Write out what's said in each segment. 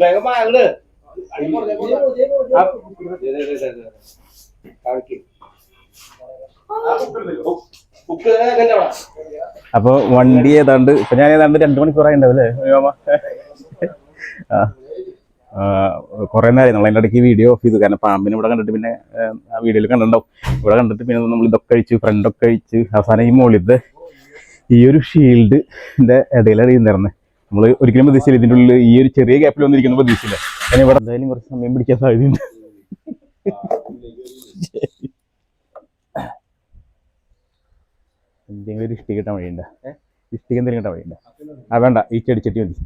വേഗം അങ്ങട് അപ്പൊ വണ്ടി ഏതാണ്ട് ഇപ്പൊ ഞാൻ ഏതാണ്ട് രണ്ടു മണിക്കൂറായി ഉണ്ടാവും അല്ലേ വ്യോമ? ആ. ആ, കുറേ നേരം നമ്മൾ അതിന്റെ ഇടയ്ക്ക് വീഡിയോ ഓഫ് ചെയ്തു. കാരണം പാമ്പിനെ ഇവിടെ കണ്ടിട്ട് പിന്നെ ആ, വീഡിയോയിൽ കണ്ടിട്ടുണ്ടാവും. ഇവിടെ കണ്ടിട്ട് പിന്നെ നമ്മൾ ഇതൊക്കെ കഴിച്ചു ഫ്രണ്ടൊക്കെ കഴിച്ച് അവസാനം ഈ മുകളിലത്തെ ഈ ഒരു ഷീൽഡിന്റെ ഇടയിലാണ് ഇരുന്നിരുന്നത് നമ്മൾ ഒരിക്കലും പ്രതീക്ഷയില്ല ഇതിന്റെ ഉള്ളിൽ ഈ ഒരു ചെറിയ ഗ്യാപ്പിൽ വന്നിരിക്കുന്ന പ്രതീക്ഷയില്ല ഞാൻ ഇവിടെ എന്തായാലും കുറച്ച് സമയം പിടിക്കാൻ സാധ്യതയുണ്ട്. എന്തെങ്കിലും ഒരു ഇഷ്ടിക കിട്ടാൻ വഴിയുണ്ട? ഇഷ്ടിക എന്തെങ്കിലും കിട്ടാൻ വഴിയുണ്ട്? ആ വേണ്ട. ഈ ചെടിച്ചട്ടി മതി.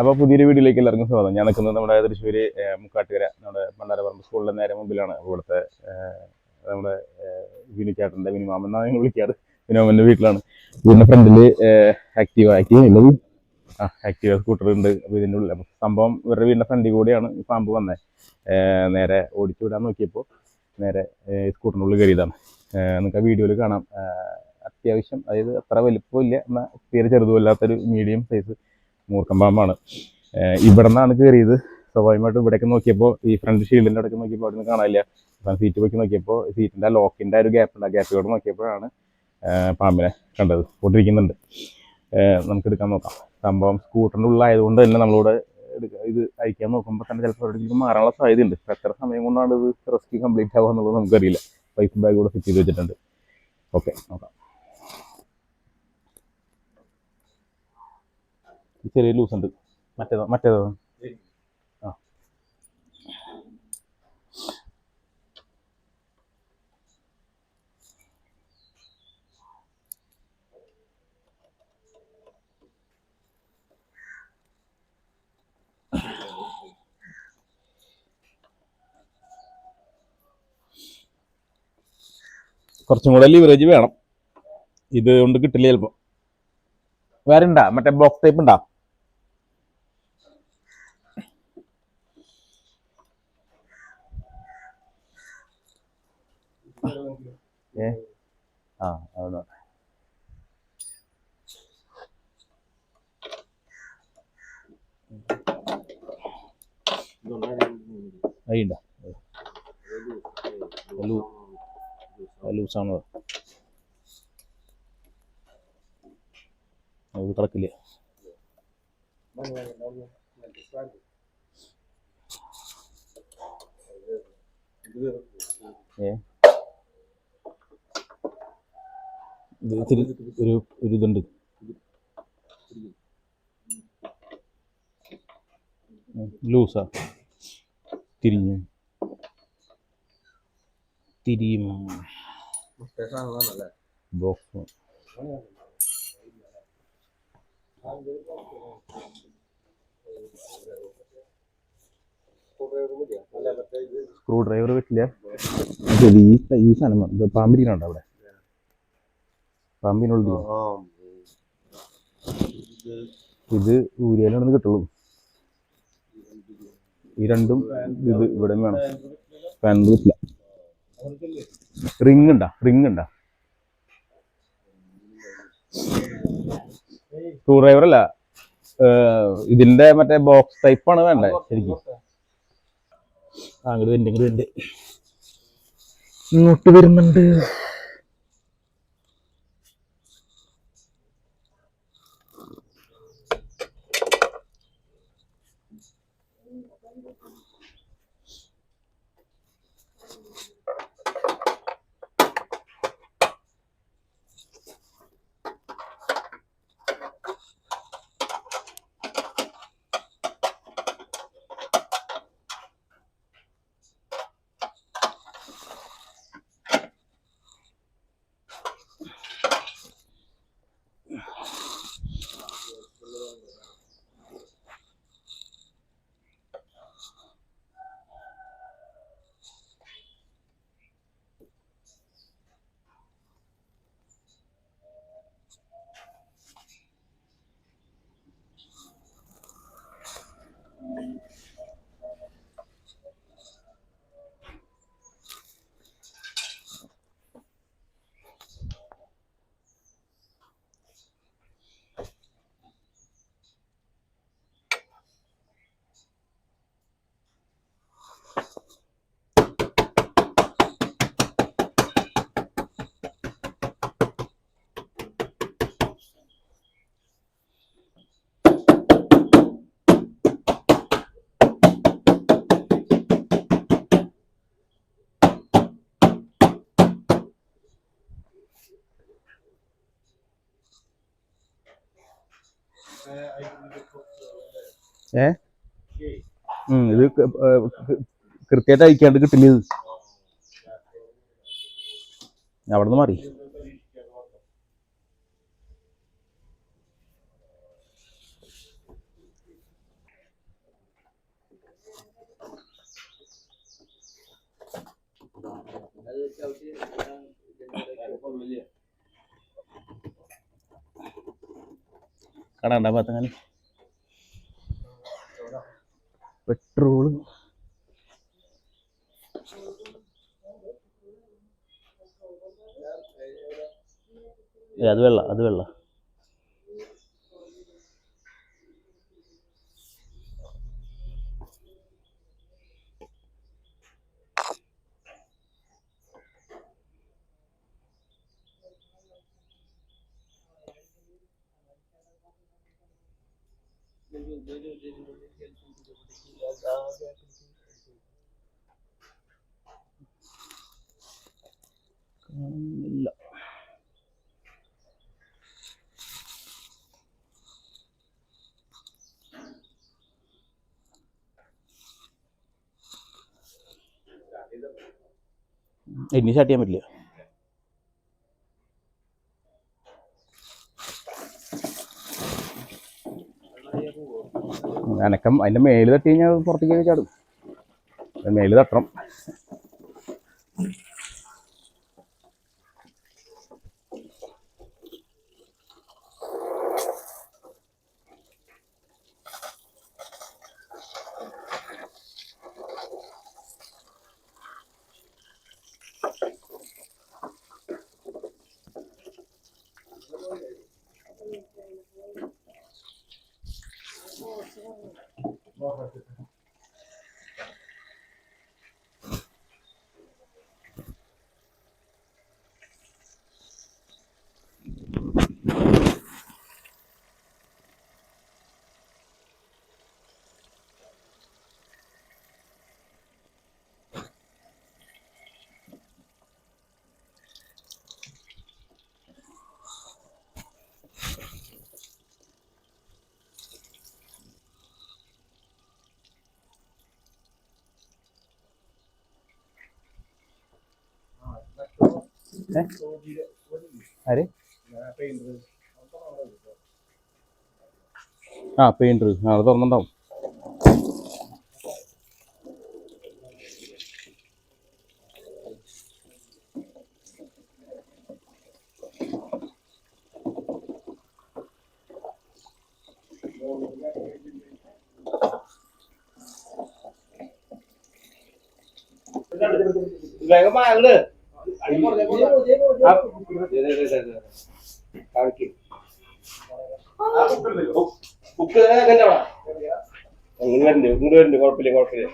അപ്പോൾ പുതിയൊരു വീഡിയോയിലേക്ക് എല്ലാവർക്കും സ്വാഗതം. ഞാൻ നിൽക്കുന്നത് നമ്മുടെ തൃശ്ശൂർ മുക്കാട്ടുകര നമ്മുടെ പണ്ടാരപ്പറമ്പ് സ്കൂളിലെ നേരെ മുമ്പിലാണ്. ഇവിടുത്തെ നമ്മുടെ വിനുചേട്ടന്റെ വിനുമാമൻ എന്നാണ് ഞങ്ങൾ വിളിക്കാറ്. വിനുമാമന്റെ വീട്ടിലാണ്. വീടിന്റെ ഫ്രണ്ടിൽ ആക്റ്റീവ് ആക്റ്റീവ ആ ആക്റ്റീവ സ്കൂട്ടർ ഉണ്ട്. അപ്പോൾ ഇതിന്റെ ഉള്ളിൽ അപ്പൊ സംഭവം ഇവരുടെ വീടിന്റെ ഫ്രണ്ടിൽ കൂടിയാണ് ഈ പാമ്പ് വന്നത് നേരെ ഓടിച്ചു വിടാൻ നോക്കിയപ്പോൾ നേരെ സ്കൂട്ടറിന്റെ ഉള്ളിൽ കയറിയതാണ്. നിങ്ങൾക്ക് ആ വീഡിയോയിൽ കാണാം. അത്യാവശ്യം അതായത് അത്ര വലിപ്പമില്ല എന്നാൽ തീരെ ചെറുതുമല്ലാത്തൊരു മീഡിയം സൈസ് മൂർക്കം പാമ്പാണ് ഇവിടെ നിന്നാണ് കയറിയത് സ്വാഭാവികമായിട്ടും ഇവിടേക്ക് നോക്കിയപ്പോൾ ഈ ഫ്രണ്ട് ഷീൽഡിന്റെ അടുത്ത് നോക്കിയപ്പോൾ അവിടെ നിന്ന് കാണാനില്ല സീറ്റ് പോയി നോക്കിയപ്പോൾ സീറ്റിന്റെ ലോക്കിന്റെ ഒരു ഗ്യാപ്പ് ഉണ്ട്. ആ ഗ്യാപ്പിലൂടെ നോക്കിയപ്പോഴാണ് പാമ്പിനെ കണ്ടത്. കൊണ്ടിരിക്കുന്നുണ്ട് നമുക്ക് എടുക്കാൻ നോക്കാം. സംഭവം സ്കൂട്ടറിന്റെ ഉള്ളായതുകൊണ്ട് തന്നെ നമ്മളിവിടെ ഇത് അയക്കാൻ നോക്കുമ്പോൾ തന്നെ ചിലപ്പോൾ എവിടെയെങ്കിലും മാറാനുള്ള സാധ്യതയുണ്ട്. എത്ര സമയം കൊണ്ടാണ് ഇത് റെസ്ക്യൂ കംപ്ലീറ്റ് ആവുക എന്നുള്ളത് നമുക്കറിയില്ല. വൈഫ് ബാഗ് കൂടെ ഫിറ്റ് ചെയ്ത് വെച്ചിട്ടുണ്ട്. ഓക്കെ നോക്കാം. ചെറിയ ലൂസ് ഉണ്ട്. മറ്റേതോ മറ്റേതോ? ആ. കുറച്ചും കൂടെ ലിവറേജ് വേണം. ഇത് കൊണ്ട് കിട്ടില്ല ചിലപ്പോൾ വേറെ ഉണ്ടാ മറ്റേ ബോക്സ് ടൈപ്പ് ഉണ്ടാ? ഏ? ആ അതാണ് അയിണ്ട ലൂസാണോ അത് കിടക്കില്ല ഏ ഇത് ഇത്തിരി ഒരു ഒരു ഇതുണ്ട്. ലൂസാ. തിരിഞ്ഞു. തിരിയും. ബോക്സ് സ്ക്രൂ ഡ്രൈവർ പറ്റില്ല ഈ ഈ സാധനം പാമ്പിരിക്കണുണ്ടോ അവിടെ? പാമ്പിനുള്ളിൽ ഇത് ഊരിയാലാണെന്ന് കിട്ടുള്ളൂ. ഈ രണ്ടും ഇത് ഇവിടെ വേണം. പാനൽ കിട്ടില്ല റിങ് ഉണ്ടാ? റിങ് ഉണ്ടാ? ടൂ ഡ്രൈവർ അല്ല ഇതിന്റെ മറ്റേ ബോക്സ് ടൈപ്പ് ആണ് വേണ്ടേ ശരിക്കും? അങ്ങോട്ട് വരുന്നുണ്ട് ഇങ്ങോട്ട് വരുന്നുണ്ട്. ഏ? ഇത് കൃത്യമായിട്ട് അയക്കാണ്ട് കിട്ടില്ല ഇത്? അവിടെ നിന്ന് മാറി. കടണ്ട ഉണ്ടാ പെട്രോൾ ഏ, അത് വെള്ള അത് വെള്ള. ഇല്ല ഇനി സ്റ്റാർട്ട് ചെയ്യാൻ പറ്റില്ല. അനക്കം അതിന്റെ മേൽ തട്ടി കഴിഞ്ഞാൽ പുറത്തേക്ക് ചാടും. മേൽ തട്ടണം. ആര്? ആ പെയിന്റർ ആ അത് തുറന്നുണ്ടാവും വാ, അങ്ങട്. ആ, ബുക്ക് ഇങ്ങോട്ട് ഇങ്ങോട്ട് വരണ്ട് കുഴപ്പമില്ല കുഴപ്പമില്ല.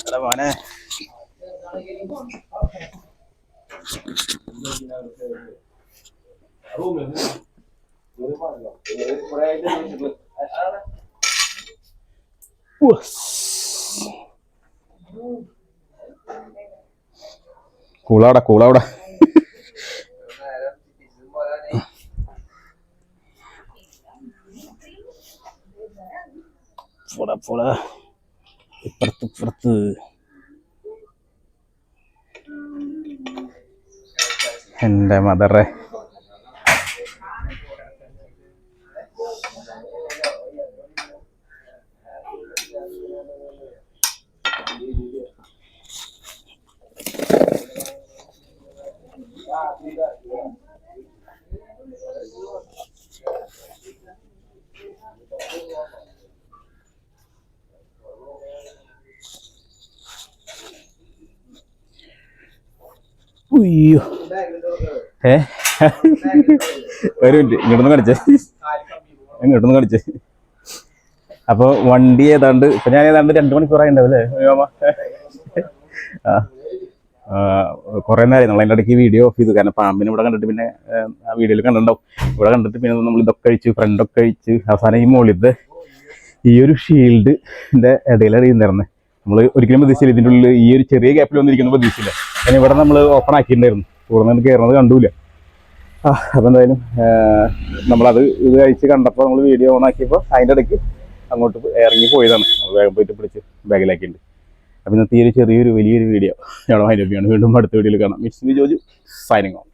എടാ മോനെ. കൂളാവിടെ കൂളാവിടെ. പോടാ പോടാ. ഇപ്പുറത്ത് ഇപ്പുറത്ത്. എന്റെ മദറെ ഉയ്യോ. ഏ? ഒരു മിനിറ്റ് ഇങ്ങോട്ടൊന്ന് കാണിച്ചേ വണ്ടി ഏതാണ്ട് ഇപ്പൊ ഞാൻ ഏതാണ്ട് രണ്ടു മണിക്കൂറായി ഉണ്ടാവും അല്ലേ ആ, കുറേ നേരം നമ്മൾ അതിന്റെ ഇടയ്ക്ക് വീഡിയോ ഓഫ് ചെയ്തു. കാരണം പാമ്പിനെ ഇവിടെ കണ്ടിട്ട് പിന്നെ ആ വീഡിയോയിൽ കണ്ടിട്ടുണ്ടാവും. ഇവിടെ കണ്ടിട്ട് പിന്നെ നമ്മൾ ഇതൊക്കെ കഴിച്ചു ഫ്രണ്ടൊക്കെ കഴിച്ച്. അവസാനം ഈ മുകളിലത്തെ ഈ ഒരു ഷീൽഡിന്റെ ഇടയിലാണ് ഇരുന്നിരുന്നത് നമ്മൾ ഒരിക്കലും പ്രതീക്ഷയില്ല ഇതിന്റെ ഉള്ളിൽ ഈ ഒരു ചെറിയ ഗ്യാപ്പിൽ വന്നിരിക്കുന്ന പ്രതീക്ഷയില്ല കാരണം ഇവിടെ നമ്മൾ ഓപ്പൺ ആക്കിയിട്ടുണ്ടായിരുന്നു. നിന്ന് കയറുന്നത് കണ്ടൂല. അപ്പോൾ എന്തായാലും ആ, നമ്മളത് ഇത് കഴിച്ച് കണ്ടപ്പോൾ നമ്മൾ വീഡിയോ ഓൺ ആക്കിയപ്പോൾ അതിന്റെ ഇടയ്ക്ക് അങ്ങോട്ട് ഇറങ്ങി പോയതാണ്. നമ്മൾ വേഗം പോയിട്ട് പിടിച്ച് ബാഗിലാക്കിയിട്ടുണ്ട്. അപ്പോൾ ഒരു ചെറിയൊരു വലിയൊരു വീഡിയോ ഞങ്ങളുടെ ലഭ്യമാണ് വീണ്ടും അടുത്ത വീഡിയോയിൽ കാണാം. Miss B Joju signing on